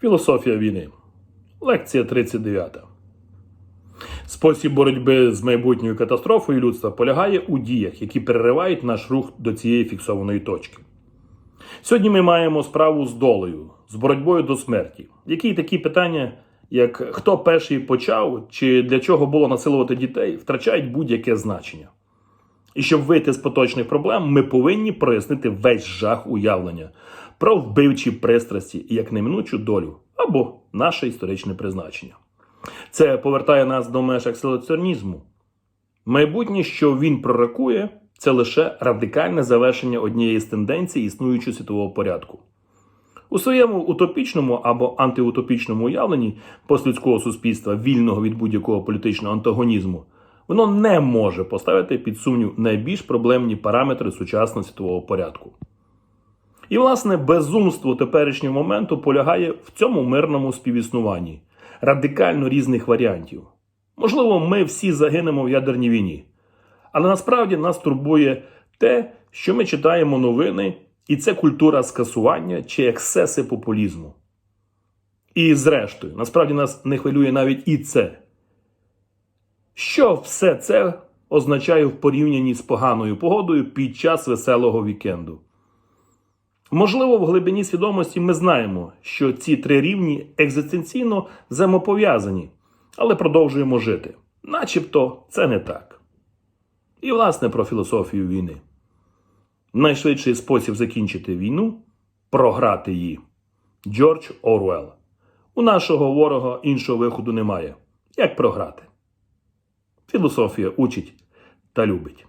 Філософія війни. Лекція 39. Спосіб боротьби з майбутньою катастрофою людства полягає у діях, які переривають наш рух до цієї фіксованої точки. Сьогодні ми маємо справу з долею, з боротьбою до смерті, які такі питання, як хто перший почав чи для чого було насилувати дітей, втрачають будь-яке значення. І щоб вийти з поточних проблем, ми повинні прояснити весь жах уявлення про вбивчі пристрасті і як неминучу долю або наше історичне призначення. Це повертає нас до меж акселераціонізму. Майбутнє, що він пророкує, це лише радикальне завершення однієї з тенденцій існуючого світового порядку. У своєму утопічному або антиутопічному уявленні послідського суспільства, вільного від будь-якого політичного антагонізму, воно не може поставити під сумнів найбільш проблемні параметри сучасного світового порядку. І, власне, безумство теперішнього моменту полягає в цьому мирному співіснуванні радикально різних варіантів. Можливо, ми всі загинемо в ядерній війні. Але насправді нас турбує те, що ми читаємо новини, і це культура скасування чи ексеси популізму. І зрештою, насправді нас не хвилює навіть і це. Що все це означає в порівнянні з поганою погодою під час веселого вікенду? Можливо, в глибині свідомості ми знаємо, що ці три рівні екзистенційно взаємопов'язані, але продовжуємо жити. Начебто це не так. І, власне, про філософію війни. Найшвидший спосіб закінчити війну програти її. Джордж Орвелл. У нашого ворога іншого виходу немає. Як програти? Філософія учить та любить.